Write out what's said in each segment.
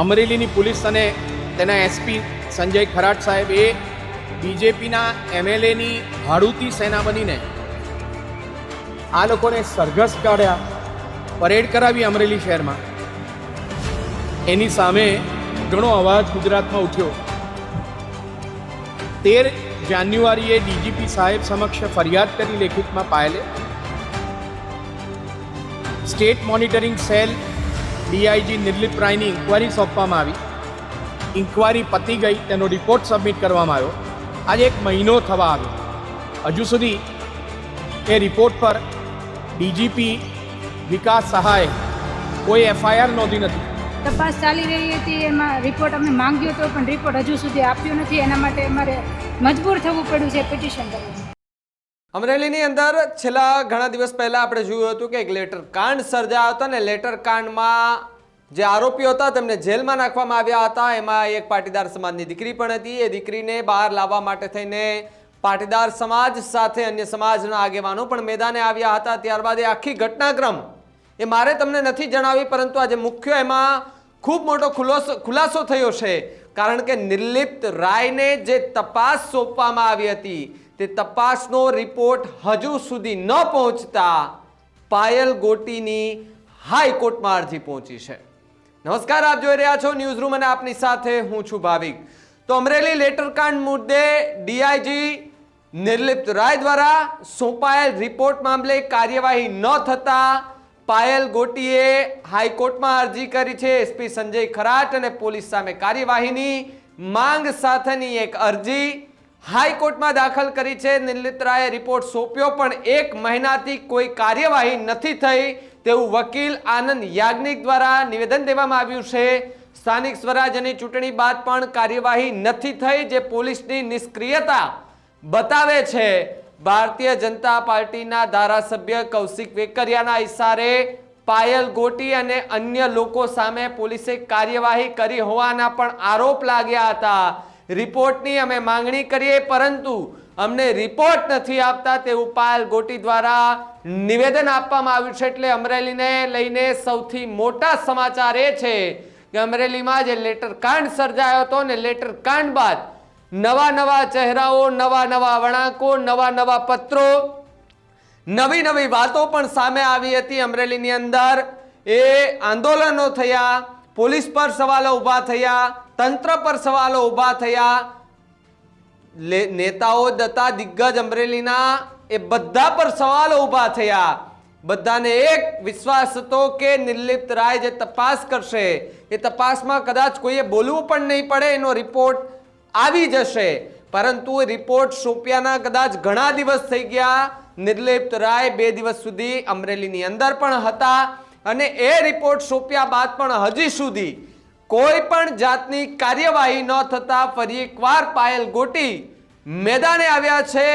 અમરેલીની police અને તેના SP Sanjay ખરાટ સાહેબ એ બીજેપીના એમએલએની ભાડુતી સેના બનીને આ લોકોને સરઘસ કાઢ્યા, પરેડ કરાવી અમરેલી શહેરમાં. એની સામે ઘણો અવાજ ગુજરાતમાં ઉઠ્યો. તેર જાન્યુઆરીએ ડીજીપી સાહેબ સમક્ષ ફરિયાદ કરી લેખિતમાં પાયેલે. State monitoring cell DIG Nirlipt રાયની inquiry સોંપવામાં આવી. ઇન્કવાયરી પતી ગઈ, તેનો રિપોર્ટ સબમિટ કરવામાં આવ્યો. આજે એક મહિનો થવા આવ્યો. હજુ સુધી એ રિપોર્ટ પર ડીજીપી વિકાસ સહાય કોઈ એફઆઈઆર નોંધી નથી. તપાસ ચાલી રહી હતી, એમાં રિપોર્ટ અમે માંગ્યો હતો પણ રિપોર્ટ હજુ સુધી આપ્યો નથી. એના માટે અમારે મજબૂર થવું પડ્યું છે પિટિશન કરવાનું. અમરેલીની અંદર છેલ્લા ઘણા દિવસ પહેલાં આપણે જોયું હતું કે એક લેટર કાંડ સર્જાયો હતો ને લેટર કાંડમાં જે આરોપીઓ હતા તેમને જેલમાં નાખવામાં આવ્યા હતા. એમાં એક પાટીદાર સમાજની દીકરી પણ હતી. એ દીકરીને બહાર લાવવા માટે થઈને પાટીદાર સમાજ સાથે અન્ય સમાજના આગેવાનો પણ મેદાને આવ્યા હતા. ત્યારબાદ એ આખી ઘટનાક્રમ એ મારે તમને નથી જણાવી, પરંતુ આજે મુખ્ય એમાં ખૂબ મોટો ખુલાસો ખુલાસો થયો છે. કારણ કે નિર્લિપ્ત રાયને જે તપાસ સોંપવામાં આવી હતી તે તપાસનો રિપોર્ટ હજુ સુધી ન પહોંચતા પાયલ ગોટીની હાઈકોર્ટમાં અરજી પહોંચી છે. નમસ્કાર, આપ જોઈ રહ્યા છો ન્યૂઝ રૂમ અને આપની સાથે હું છું ભાવિક. તો અમરેલી લેટરકાંડ મુદ્દે ડીઆઈજી નિર્લિપ્ત રાય દ્વારા સોંપાયેલ રિપોર્ટ મામલે કાર્યવાહી ન થતા પાયલ ગોટીએ હાઈકોર્ટમાં અરજી કરી છે. એસપી સંજય ખરાટ અને પોલીસ સામે કાર્યવાહીની માંગ સાથેની એક અરજી હાઈકોર્ટમાં દાખલ કરી છે. નિલિત્રાએ રિપોર્ટ સોંપ્યો, પણ એક મહિનાથી કોઈ કાર્યવાહી નથી થઈ. તેવું વકીલ આનંદ યાજ્ઞિક દ્વારા નિવેદન દેવામાં આવ્યું છે. સ્થાનિક સ્વરાજ્યની ચૂંટણી બાદ પણ કાર્યવાહી નથી થઈ, જે પોલીસની નિષ્ક્રિયતા બતાવે છે. ભારતીય જનતા પાર્ટીના ધારાસભ્ય કૌશિક વેકરિયાના ઇશારે પાયલ ગોટી અને અન્ય લોકો સામે પોલીસે કાર્યવાહી કરી હોવાના પણ આરોપ લાગ્યા હતા. રિપોર્ટની અમે માંગણી કરીએ, પરંતુ અમને રિપોર્ટ નથી આપતા તેવું પાયલ ગોટી દ્વારા નિવેદન આપવામાં આવ્યું છે. એટલે અમરેલીને લઈને સૌથી મોટા સમાચાર એ છે કે અમરેલીમાં જે લેટર કાંડ સર્જાયો હતો ને લેટર કાંડ બાદ નવા નવા ચહેરાઓ, નવા નવા વળાંકો, નવા નવા પત્રો, નવી નવી વાતો પણ સામે આવી હતી અમરેલીની અંદર. એ આંદોલનો થયા, પોલીસ પર સવાલો ઊભા થયા તંત્ર પર સવાલો ઊભા થયા. નેતાઓ દત્તા દિગ્ગજ અમરેલીના એ બધા પર સવાલો ઊભા થયા. બધાને એક વિશ્વાસ હતો કે નિર્લિપ્ત રાય જે તપાસ કરશે, એ તપાસમાં કદાચ કોઈએ બોલવું પણ નહીં પડે, એનો રિપોર્ટ આવી જશે. પરંતુ રિપોર્ટ સોંપ્યાના કદાચ ઘણા દિવસ થઈ ગયા. નિર્લિપ્ત રાય બે દિવસ સુધી અમરેલીની અંદર પણ હતા અને એ રિપોર્ટ સોંપ્યા બાદ પણ હજી સુધી કોઈ પણ જાતની કાર્યવાહી ન થતા ફરી એકવાર પાયલ ગોટી મેદાને આવ્યા છે.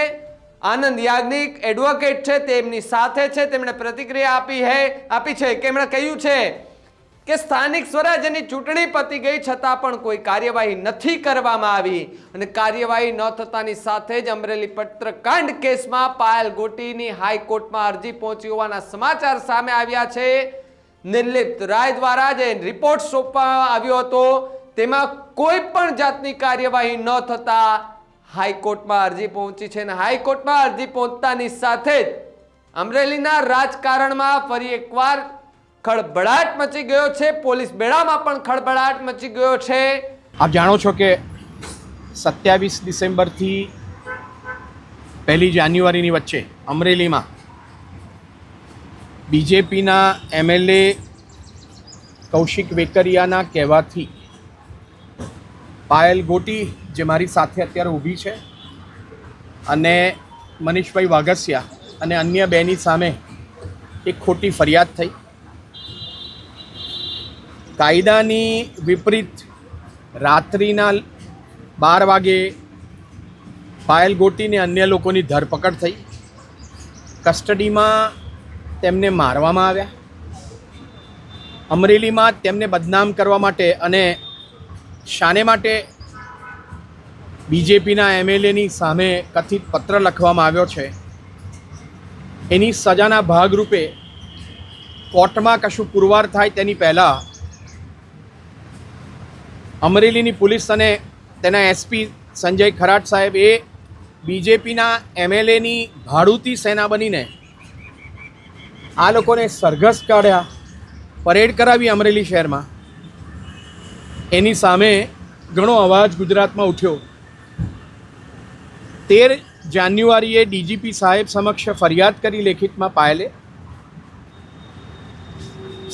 આનંદ યાજ્ઞિક એડવોકેટ છે, તેમની સાથે છે, તેમણે પ્રતિક્રિયા આપી હે, આપી છે. કેમણે કહ્યું છે કે સ્થાનિક સ્વરાજ્યની ચૂંટણી પતી ગઈ, છતાં પણ કોઈ કાર્યવાહી નથી કરવામાં આવી. અને કાર્યવાહી ન થતાની સાથે જ અમરેલી પત્રકાંડ કેસમાં પાયલ ગોટીની હાઈકોર્ટમાં અરજી પહોંચી હોવાના સમાચાર સામે આવ્યા છે. નિર્લિપ્ત. રાય દ્વારા જે રિપોર્ટ સોંપવામાં આવ્યો હતો, તેમાં કોઈ પણ જાતની કાર્યવાહી ન થતા હાઈકોર્ટમાં અરજી પહોંચી છે અને હાઈકોર્ટમાં અરજી પહોંચતાની સાથે જ અમરેલીના રાજકારણમાં ફરી એકવાર ખળભળાટ મચી ગયો છે. પોલીસ બેડામાં પણ ખળભળાટ મચી ગયો છે. આપ જાણો છો કે સત્યાવીસ ડિસેમ્બરથી પહેલી જાન્યુઆરીની વચ્ચે અમરેલીમાં બીજેપીના એમએલએ કૌશિક વેકરિયાના કહેવાથી પાયલ ગોટી જે મારી સાથે અત્યારે ઊભી છે અને મનીષભાઈ વાઘસિયા અને અન્ય બેની સામે એક ખોટી ફરિયાદ થઈ. કાયદાની વિપરીત રાત્રિના બાર વાગે પાયલ ગોટીને અન્ય લોકોની ધરપકડ થઈ. કસ્ટડીમાં તેમને મારવામાં આવ્યા. અમરેલીમાં તેમને બદનામ કરવા માટે અને શાને માટે બીજેપીના એમએલએની સામે કથિત પત્ર લખવામાં આવ્યો છે. એની સજાના ભાગરૂપે કોર્ટમાં કશું પુરવાર થાય તેની પહેલાં અમરેલીની પોલીસ અને તેના એસપી સંજય ખરાટ સાહેબ એ બીજેપીના એમએલએની ભાડુતી સેના બનીને આ લોકોને સરઘસ કાઢ્યા, પરેડ કરાવી અમરેલી શહેરમાં. એની સામે ઘણો અવાજ ગુજરાતમાં ઉઠ્યો. તેર જાન્યુઆરીએ ડીજીપી સાહેબ સમક્ષ ફરિયાદ કરી લેખિતમાં પાયેલે.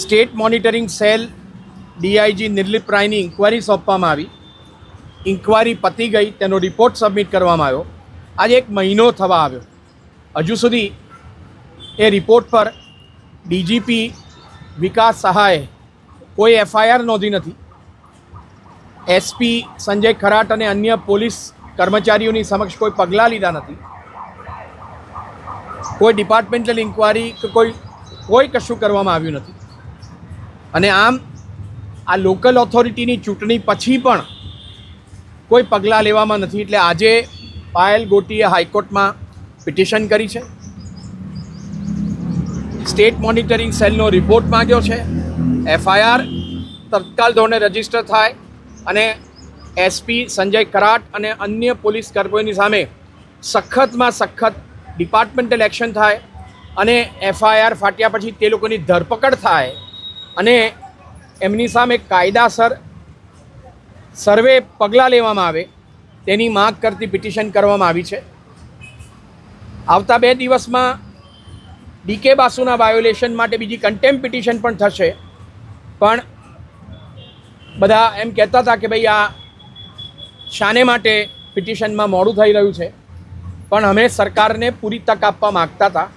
State monitoring cell DIG Nirlipt રાયની inquiry સોંપવામાં આવી. ઇન્કવાયરી પતી ગઈ, તેનો રિપોર્ટ સબમિટ કરવામાં આવ્યો. આજે એક મહિનો થવા આવ્યો. હજુ સુધી એ રિપોર્ટ પર ડીજીપી વિકાસ સહાયે કોઈ એફઆઈઆર નોંધી નથી. એસપી સંજય ખરાટ અને અન્ય પોલીસ કર્મચારીઓની સમક્ષ કોઈ પગલાં લીધા નથી. કોઈ ડિપાર્ટમેન્ટલ ઇન્કવાયરી કે કોઈ કોઈ કશું કરવામાં આવ્યું નથી. અને આમ આ લોકલ ઓથોરિટીની ચૂંટણી પછી પણ કોઈ પગલાં લેવામાં નથી. એટલે આજે પાયલ ગોટીએ હાઈકોર્ટમાં પિટિશન કરી છે. સ્ટેટ મોનિટરિંગ સેલનો રિપોર્ટ માંગ્યો છે. એફઆઈઆર તત્કાલ ધોરણે રજિસ્ટર થાય અને એસપી સંજય કરાટ અને અન્ય પોલીસ કર્મીઓની સામે સખતમાં સખત ડિપાર્ટમેન્ટલ એક્શન થાય અને એફઆઈઆર ફાટ્યા પછી તે લોકોની ધરપકડ થાય અને એમની સામે કાયદાસર સર્વે પગલાં લેવામાં આવે તેની માગ કરતી પિટિશન કરવામાં આવી છે. આવતા બે દિવસમાં ડીકે બાસુના વાયોલેશન માટે બીજી કન્ટેમ્પ પિટિશન પણ થશે. પણ બધા એમ કહેતા હતા કે ભાઈ આ શાને માટે પિટિશનમાં મોડું થઈ રહ્યું છે. પણ અમે સરકારને પૂરી તક આપવા માગતા હતા.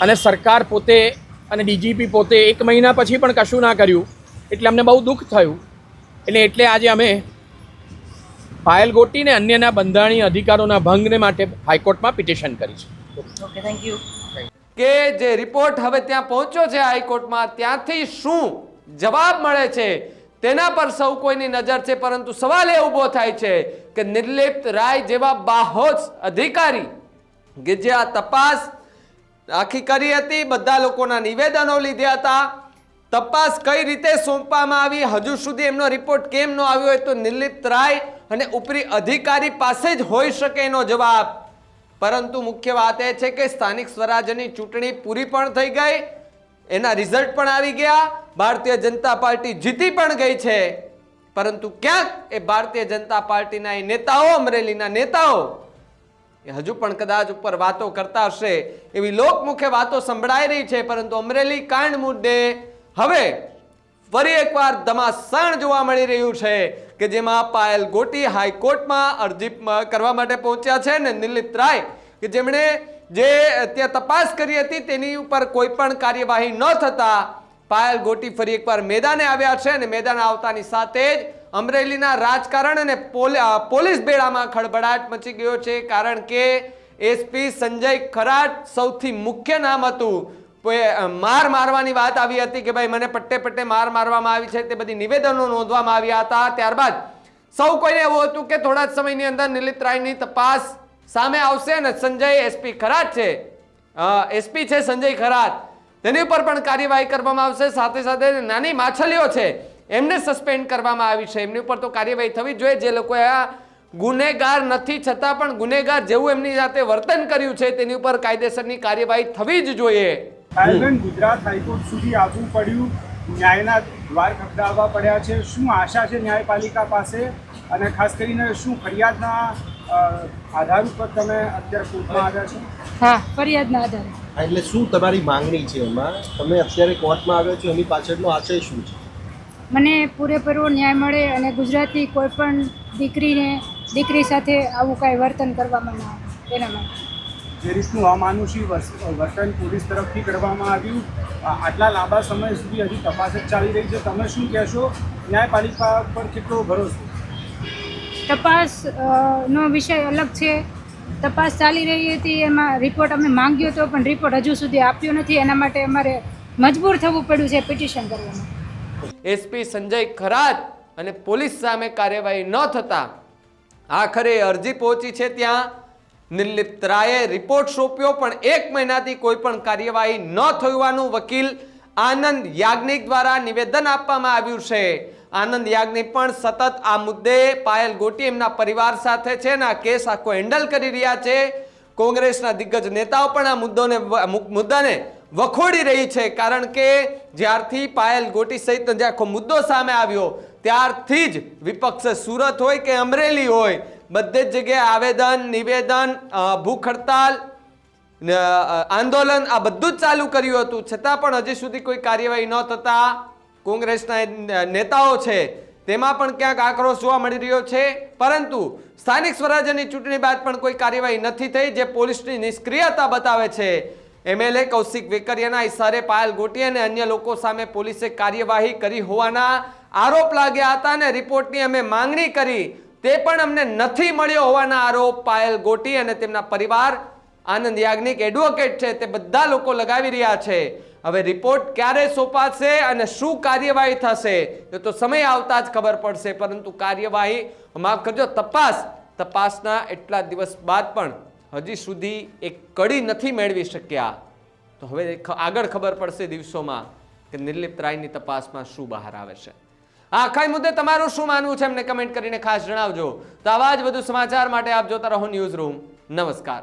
અને સરકાર પોતે અને ડીજીપી પોતે એક મહિના પછી પણ કશું ના કર્યું. એટલે અમને બહુ દુઃખ થયું. એટલે એટલે આજે અમે પાયલ ગોટીને અન્યના બંધારણીય અધિકારોના ભંગને માટે હાઈકોર્ટમાં પિટિશન કરી છે. કે જે રિપોર્ટ હવે ત્યાં પહોંચ્યો છે હાઈકોર્ટમાં, ત્યાંથી શું જવાબ મળે છે તેના પર સૌ કોઈની નજર છે, પરંતુ સવાલ એ ઊભો થાય છે કે નિર્લિપ્ત રાય જેવા બાહોશ અધિકારી કે જે આ તપાસ આખી કરી હતી, બધા લોકોના નિવેદનો લીધ્યા હતા, તપાસ કઈ રીતે સોંપવામાં આવી, હજુ સુધી એમનો રિપોર્ટ કેમ ન આવ્યો હોય તો નિર્લિપ્ત રાય અને ઉપરી અધિકારી પાસે જ હોઈ શકે એનો જવાબ. પરંતુ મુખ્ય વાત એ છે કે સ્થાનિક સ્વરાજ્યની ચૂંટણી પૂરી પણ થઈ ગઈ. એના રિઝલ્ટ પણ આવી ગયા. ભારતીય જનતા પાર્ટી જીતી પણ ગઈ છે. પરંતુ ક્યાંક એ ભારતીય જનતા પાર્ટીના એ નેતાઓ, અમરેલીના નેતાઓ, એ હજુ પણ કદાચ ઉપર વાતો કરતા હશે. એવી લોકમુખે વાતો સંભળાઈ રહી છે, પરંતુ અમરેલી કાંડ મુદ્દે હવે ફરી એકવાર ધમાસાણ જોવા મળી રહ્યું છે કે જેમાં પાયલ ગોટી હાઈકોર્ટમાં અરજી કરવા માટે પહોંચ્યા છે ને નિલિત રાય, કે જેમણે જે ત્યાં તપાસ કરી હતી તેની ઉપર કોઈ પણ કાર્યવાહી ન થતા પાયલ ગોટી ફરી એકવાર મેદાને આવ્યા છે અને મેદાને આવતાની સાથે જ અમરેલીના રાજકારણ અને પોલ- પોલીસ બેડામાં ખળભળાટ મચી ગયો છે કારણ કે એસપી સંજય ખરાટ સૌથી મુખ્ય નામ હતું. માર મારવાની વાત આવી હતી કે ભાઈ મને પટ્ટે પટ્ટે માર મારવામાં આવી છે તે બધી નિવેદનો નોંધવામાં આવ્યા હતા. ત્યારબાદ સૌ કોઈને એવું હતું કે થોડા જ સમયની અંદર નિલિત રાયની તપાસ સામે આવશે અને સંજય એસપી ખરાટ છે. એસપી છે સંજય ખરાટ તેની ઉપર પણ કાર્યવાહી કરવામાં આવશે. સાથે સાથે નાની માછલીઓ છે, એમને સસ્પેન્ડ કરવામાં આવી છે. એમની ઉપર તો કાર્યવાહી થવી જોઈએ. જે લોકોએ ગુનેગાર નથી, છતાં પણ ગુનેગાર જેવું એમની સાથે વર્તન કર્યું છે, તેની ઉપર કાયદેસરની કાર્યવાહી થવી જ જોઈએ. પાયલબેન ગુજરાત હાઈકોર્ટ સુધી આવવું પડ્યું. ન્યાયના દ્વાર ખખડાવવા પડ્યા છે. શું આશા છે ન્યાયપાલિકા પાસે? અને ખાસ કરીને શું ફરિયાદના આધાર ઉપર તમે અત્યારે કોર્ટમાં આવ્યા છો? હા ફરિયાદના આધારે. હા, એટલે શું તમારી માંગણી છે એમાં? તમે અત્યારે કોર્ટમાં આવ્યો છો એની પાછળનો આશય શું છે? મને પૂરેપૂરો ન્યાય મળે અને ગુજરાતની કોઈ પણ દીકરીને દીકરી સાથે આવું કાંઈ વર્તન કરવામાં ના આવે એના માટે. જે રીતનું અમાનુષી વર્તન પોલીસ તરફથી કરવામાં આવ્યું આટલા લાંબા સમય સુધી હજી તપાસ જ ચાલી રહી છે. તમે શું કહેશો? ન્યાયપાલિકા પર કેટલો ભરોસો? તપાસ નો વિષય અલગ છે. તપાસ ચાલી રહી હતી એમાં રિપોર્ટ અમે માંગ્યો હતો પણ રિપોર્ટ હજુ સુધી આપ્યો નથી. એના માટે અમારે મજબૂર થવું પડ્યું છે પિટિશન કરવાનું. એસપી સંજય ખરાત અને પોલીસ સામે કાર્યવાહી ન થતા આખરે અરજી પહોંચી છે ત્યાં. નિર્લિપ્ત રાયે રિપોર્ટ સોંપ્યો, પણ એક મહિનાથી કોઈ પણ કાર્યવાહી ન હોવાનું વકીલ આનંદ યાજ્ઞિક દ્વારા નિવેદન આપવામાં આવ્યું છે. આનંદ યાજ્ઞિક પણ સતત આ મુદ્દે પાયલ ગોટી એમના પરિવાર સાથે છે ને આ કેસ આખો હેન્ડલ કરી રહ્યા છે. કોંગ્રેસના દિગ્ગજ નેતાઓ પણ આ મુદ્દોને મુદ્દાને વખોડી રહી છે, કારણ કે જ્યારથી પાયલ ગોટી સહિતનો જે આખો મુદ્દો સામે આવ્યો, ત્યારથી જ વિપક્ષ સુરત હોય કે અમરેલી હોય બધે જ જગ્યાએ આવેદન, નિવેદન ભૂખ હડતાલ આંદોલન, આ બધું જ ચાલુ કર્યું હતું. છતાં પણ હજી સુધી કોઈ કાર્યવાહી ન થતા કોંગ્રેસના નેતાઓ છે, તેમાં પણ ક્યાંક આક્રોશ જોવા મળી રહ્યો છે. પરંતુ સ્થાનિક સ્વરાજ્યની ચૂંટણી બાદ પણ કોઈ કાર્યવાહી નથી થઈ, જે પોલીસની નિષ્ક્રિયતા બતાવે છે. એમએલએ કૌશિક વેકરિયાના ઇશારે પાયલ ગોટી અને અન્ય લોકો સામે પોલીસે કાર્યવાહી કરી હોવાના આરોપ લાગ્યા હતા અને રિપોર્ટની અમે માંગણી કરી તે પણ અમને નથી મળ્યો હોવાના આરોપ, પાયલ ગોટી અને તેમના પરિવાર, આનંદ યાજ્ઞિક એડવોકેટ છે, તે બધા લોકો લગાવી રહ્યા છે. હવે રિપોર્ટ ક્યારે સોંપાશે અને શું કાર્યવાહી થશે, એ તો સમય આવતા જ ખબર પડશે, પરંતુ કાર્યવાહી, માફ કરજો, તપાસ, તપાસના એટલા દિવસ બાદ પણ હજી સુધી એક કડી નથી મેળવી શક્યા. તો હવે આગળ ખબર પડશે દિવસોમાં કે નિર્લિપ્ત રાયની તપાસમાં શું બહાર આવે છે. આખા મુદ્દે તમારું શું માનવું છે એમને કમેન્ટ કરીને ખાસ જણાવજો. તો આવા જ વધુ સમાચાર માટે આપ જોતા રહો ન્યૂઝ રૂમ નમસ્કાર.